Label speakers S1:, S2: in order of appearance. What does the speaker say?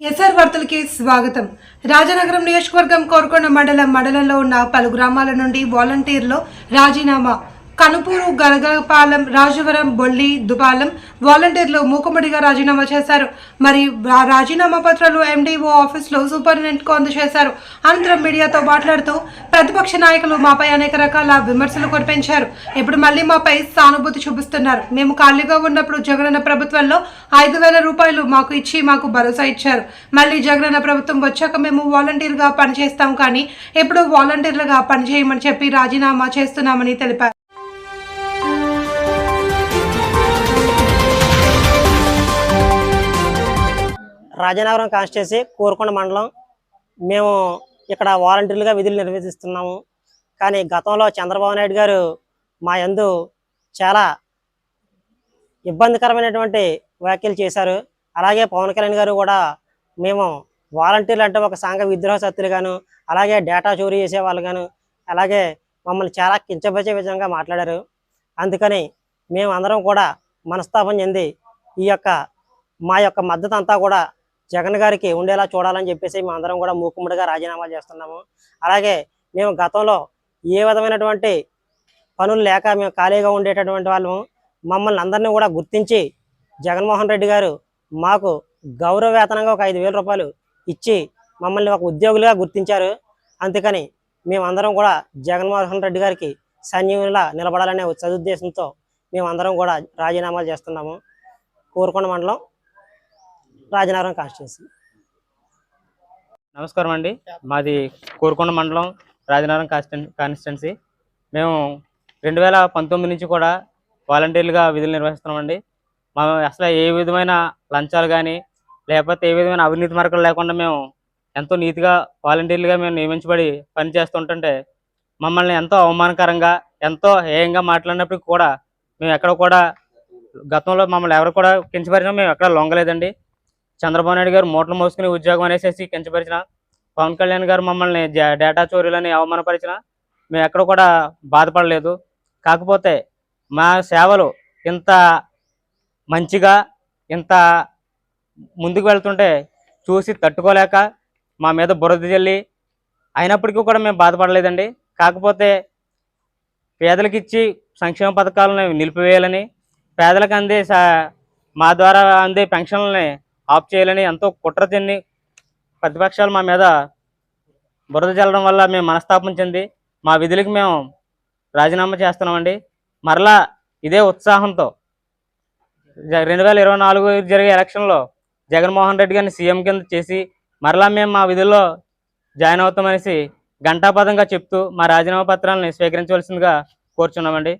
S1: SR వార్తలకి స్వాగతం. రాజనగరం నియోజకవర్గం కోరుకొండ మండలం మండలంలో ఉన్న పలు గ్రామాల నుండి వాలంటీర్లు రాజీనామా కనుపూరు గరగపాలెం రాజవరం బొల్లి దుపాలెం వాలంటీర్లు మూకుమ్మడిగా రాజీనామా చేశారు. మరి రాజీనామా పత్రాలు ఎండీఓ ఆఫీస్లో సూపరింటెండెంట్కు అందజేశారు. అనంతరం మీడియాతో మాట్లాడుతూ ప్రతిపక్ష నాయకులు మాపై అనేక రకాల విమర్శలు కురిపించారు ఇప్పుడు మళ్ళీ మాపై సానుభూతి చూపిస్తున్నారు. మేము ఖాళీగా ఉన్నప్పుడు జగనన్న ప్రభుత్వంలో ఐదు వేల రూపాయలు మాకు ఇచ్చి మాకు భరోసా ఇచ్చారు. మళ్ళీ జగనన్న ప్రభుత్వం వచ్చాక మేము వాలంటీర్గా పనిచేస్తాం కానీ ఇప్పుడు వాలంటీర్లుగా పనిచేయమని చెప్పి రాజీనామా చేస్తున్నామని తెలిపారు.
S2: రాజనగరం కాన్స్టిట్యూన్సీ కోరుకొండ మండలం మేము ఇక్కడ వాలంటీర్లుగా విధులు నిర్వహిస్తున్నాము. కానీ గతంలో చంద్రబాబు నాయుడు గారు మా యందు చాలా ఇబ్బందికరమైనటువంటి వ్యాఖ్యలు చేశారు. అలాగే పవన్ కళ్యాణ్ గారు కూడా మేము వాలంటీర్లు అంటే ఒక సంఘ విద్రోహ శక్తులుగాను అలాగే డేటా చోరీ చేసే వాళ్ళు గాను అలాగే మమ్మల్ని చాలా కించపరిచే విధంగా మాట్లాడారు. అందుకని మేము అందరం కూడా మనస్తాపం చెంది ఈ యొక్క మా యొక్క మద్దతు అంతా కూడా జగన్ గారికి ఉండేలా చూడాలని చెప్పేసి మేము అందరం కూడా మూకుమ్మడిగా రాజీనామా చేస్తున్నాము. అలాగే మేము గతంలో ఏ విధమైనటువంటి పనులు లేక మేము ఖాళీగా ఉండేటటువంటి వాళ్ళము. మమ్మల్ని అందరినీ కూడా గుర్తించి జగన్మోహన్ రెడ్డి గారు మాకు గౌరవ వేతనంగా ఒక ఐదు రూపాయలు ఇచ్చి మమ్మల్ని ఒక ఉద్యోగులుగా గుర్తించారు. అందుకని మేమందరం కూడా జగన్మోహన్ రెడ్డి గారికి సైన్యంలా నిలబడాలనే సదుద్దేశంతో మేమందరం కూడా రాజీనామాలు చేస్తున్నాము. కోరుకొండ మండలం రాజనగరం కాన్స్టిట్యున్సీ
S3: నమస్కారం అండి. మాది కోరుకొండ మండలం రాజనగరం కాన్స్టిట్యున్సీ మేము రెండు వేల పంతొమ్మిది నుంచి కూడా వాలంటీర్లుగా విధులు నిర్వహిస్తున్నామండి. మా అసలు ఏ విధమైన లంచాలు కానీ లేకపోతే ఏ విధమైన అవినీతి మార్గాలు లేకుండా మేము ఎంతో నీతిగా వాలంటీర్లుగా మేము నియమించబడి పని చేస్తుంటుంటే మమ్మల్ని ఎంతో అవమానకరంగా ఎంతో హేయంగా మాట్లాడినప్పటికీ కూడా మేము ఎక్కడ కూడా గతంలో మమ్మల్ని ఎవరు కూడా కించపరిచినా మేము ఎక్కడ లొంగలేదండి. చంద్రబాబు నాయుడు గారు మూటలు మోసుకుని ఉద్యోగం అనేసేసి కించపరిచిన. పవన్ కళ్యాణ్ గారు మమ్మల్ని డేటా చోరీలని అవమానపరిచిన. మేము ఎక్కడ కూడా బాధపడలేదు. కాకపోతే మా సేవలు ఇంత మంచిగా ఇంత ముందుకు వెళ్తుంటే చూసి తట్టుకోలేక మా మీద బురద జల్లి అయినప్పటికీ కూడా మేము బాధపడలేదండి. కాకపోతే పేదలకు ఇచ్చి సంక్షేమ పథకాలను నిలిపివేయాలని పేదలకు అందే సా- మా ద్వారా అందే పెన్షన్లని ఆఫ్ చేయాలని ఎంతో కుట్ర చెంది ప్రతిపక్షాలు మా మీద బురద చల్లడం వల్ల మేము మనస్తాపం చెంది మా విధులకు మేము రాజీనామా చేస్తున్నామండి. మరలా ఇదే ఉత్సాహంతో రెండు వేల ఇరవై నాలుగు జరిగే ఎలక్షన్లో జగన్మోహన్ రెడ్డి గారిని సీఎం కింద చేసి మరలా మేము మా విధుల్లో జాయిన్ అవుతామనేసి ఘంటాపదంగా చెప్తూ మా రాజీనామా పత్రాలని స్వీకరించవలసిందిగా కోరుచున్నామండి.